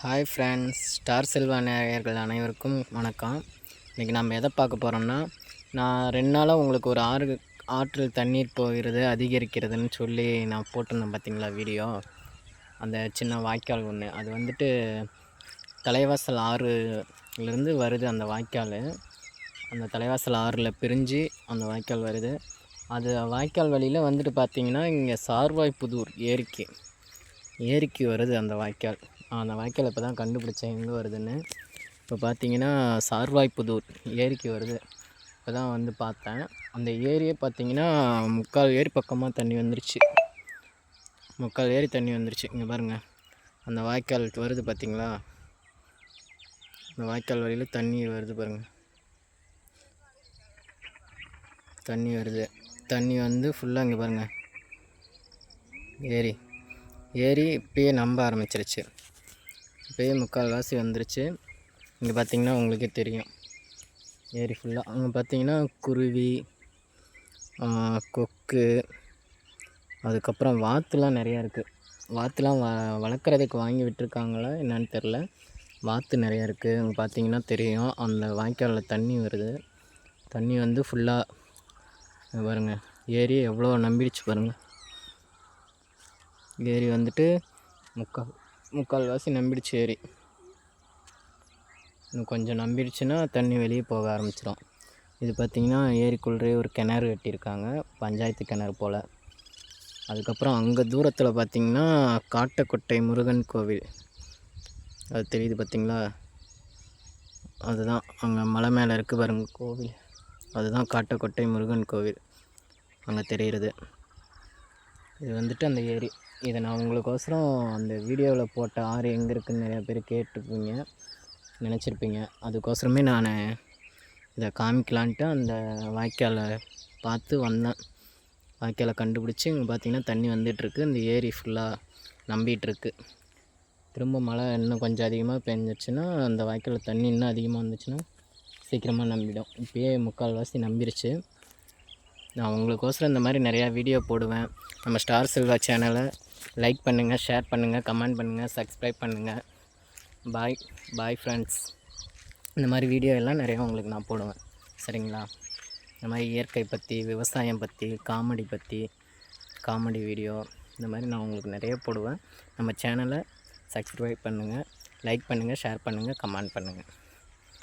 Hi friends star Selva நேயர்கள் அனைவருக்கும் வணக்கம். இன்றைக்கி நம்ம எதை பார்க்க போகிறோம்னா நான் ரெண்டு நாளாக உங்களுக்கு ஒரு ஆறு ஆற்றில் தண்ணீர் போகிறது அதிகரிக்கிறதுன்னு சொல்லி நான் போட்டிருந்தேன் பார்த்தீங்களா வீடியோ அந்த சின்ன வாய்க்கால் ஒன்று அது வந்துட்டு தலைவாசல் ஆறுலேருந்து வருது அந்த வாய்க்கால். அந்த தலைவாசல் ஆறில் பிரிஞ்சு அந்த வாய்க்கால் வருது. அது வாய்க்கால் வழியில் வந்துட்டு பார்த்தீங்கன்னா இங்கே சார்வாய்ப்புதூர் ஏரிக்கு ஏரிக்கு வருது அந்த வாய்க்கால். அந்த வாய்க்கால் இப்போ தான் கண்டுபிடிச்சேன் எங்கே வருதுன்னு. இப்போ பார்த்தீங்கன்னா சார்வாய்ப்புதூர் ஏரிக்கு வருது. இப்போ தான் வந்து பார்த்தேன். அந்த ஏரியே பார்த்தீங்கன்னா முக்கால் ஏரி பக்கமாக தண்ணி வந்துருச்சு. முக்கால் ஏரி தண்ணி வந்துருச்சு. இங்கே பாருங்கள் அந்த வாய்க்கால் வருது பார்த்தீங்களா அந்த வாய்க்கால் வழியில் தண்ணி வருது பாருங்கள் தண்ணி வருது. தண்ணி வந்து ஃபுல்லாக இங்கே பாருங்கள் ஏரி. ஏரி இப்பயே நம்ப ஆரம்பிச்சிருச்சு. இப்பயே முக்கால்வாசி வந்துருச்சு. இங்கே பார்த்தீங்கன்னா உங்களுக்கே தெரியும். ஏரி ஃபுல்லாக அங்கே பார்த்தீங்கன்னா குருவி கொக்கு அதுக்கப்புறம் வாத்துலாம் நிறையா இருக்குது வாத்துலாம் வ வளர்க்குறதுக்கு வாங்கி விட்டுருக்காங்களா என்னன்னு தெரில வாத்து நிறையா இருக்குது அங்கே பார்த்தீங்கன்னா தெரியும். அந்த வாய்க்காலில் தண்ணி வருது. தண்ணி வந்து ஃபுல்லாக பாருங்க. ஏரி எவ்வளோ நம்பிடுச்சு பாருங்கள் ஏரி வந்துட்டு முக்கால் முக்கால்வாசி நம்பிடுச்சு ஏரி இன்னும் கொஞ்சம் நம்பிடுச்சுன்னா தண்ணி வெளியே போக ஆரம்பிச்சிடும் இது பார்த்திங்கன்னா ஏரிக்குள்ளே ஒரு கிணறு வெட்டியிருக்காங்க பஞ்சாயத்து கிணறு போல். அதுக்கப்புறம் அங்கே தூரத்தில் பார்த்திங்கன்னா காட்டக்கொட்டை முருகன் கோவில். அது தெரியுது பார்த்திங்களா? அதுதான். அங்கே மலை மேலே இருக்குது பாருங்க கோவில். அதுதான் காட்டக்கொட்டை முருகன் கோவில். அங்கே தெரிகிறது இது வந்துட்டு அந்த ஏரி. இதை நான் உங்களுக்கோசரம் அந்த வீடியோவில் போட்ட ஆறு எங்கே இருக்குன்னு நிறையா பேர் கேட்டிருப்பீங்க நினச்சிருப்பீங்க. அதுக்கோசரமே நான் இதை காமிக்கலான்ட்டு அந்த வாய்க்காலை பார்த்து வந்தேன். வாய்க்காலை கண்டுபிடிச்சி இங்கே பார்த்தீங்கன்னா தண்ணி வந்துட்டுருக்கு. இந்த ஏரி ஃபுல்லாக நம்பிகிட்ருக்கு திரும்ப மழை இன்னும் கொஞ்சம் அதிகமாக பெஞ்சிச்சுன்னா அந்த வாய்க்காலில் தண்ணி இன்னும் அதிகமாக வந்துச்சுன்னா சீக்கிரமாக நம்பிடும். இப்போயே முக்கால்வாசி நம்பிருச்சு. நான் உங்களுக்கோசரம் இந்த மாதிரி நிறையா வீடியோ போடுவேன். நம்ம ஸ்டார் செல்வா சேனலை லைக் பண்ணுங்கள் ஷேர் பண்ணுங்கள் கமெண்ட் பண்ணுங்கள் சப்ஸ்கிரைப் பண்ணுங்கள் பாய் பாய் ஃப்ரெண்ட்ஸ் இந்த மாதிரி வீடியோ எல்லாம் நிறையா உங்களுக்கு நான் போடுவேன். சரிங்களா? இந்த மாதிரி இயற்கை பற்றி விவசாயம் பற்றி காமெடி பற்றி காமெடி வீடியோ இந்த மாதிரி நான் உங்களுக்கு நிறைய போடுவேன். நம்ம சேனலை சப்ஸ்கிரைப் பண்ணுங்கள் லைக் பண்ணுங்கள் ஷேர் பண்ணுங்கள் கமெண்ட் பண்ணுங்கள்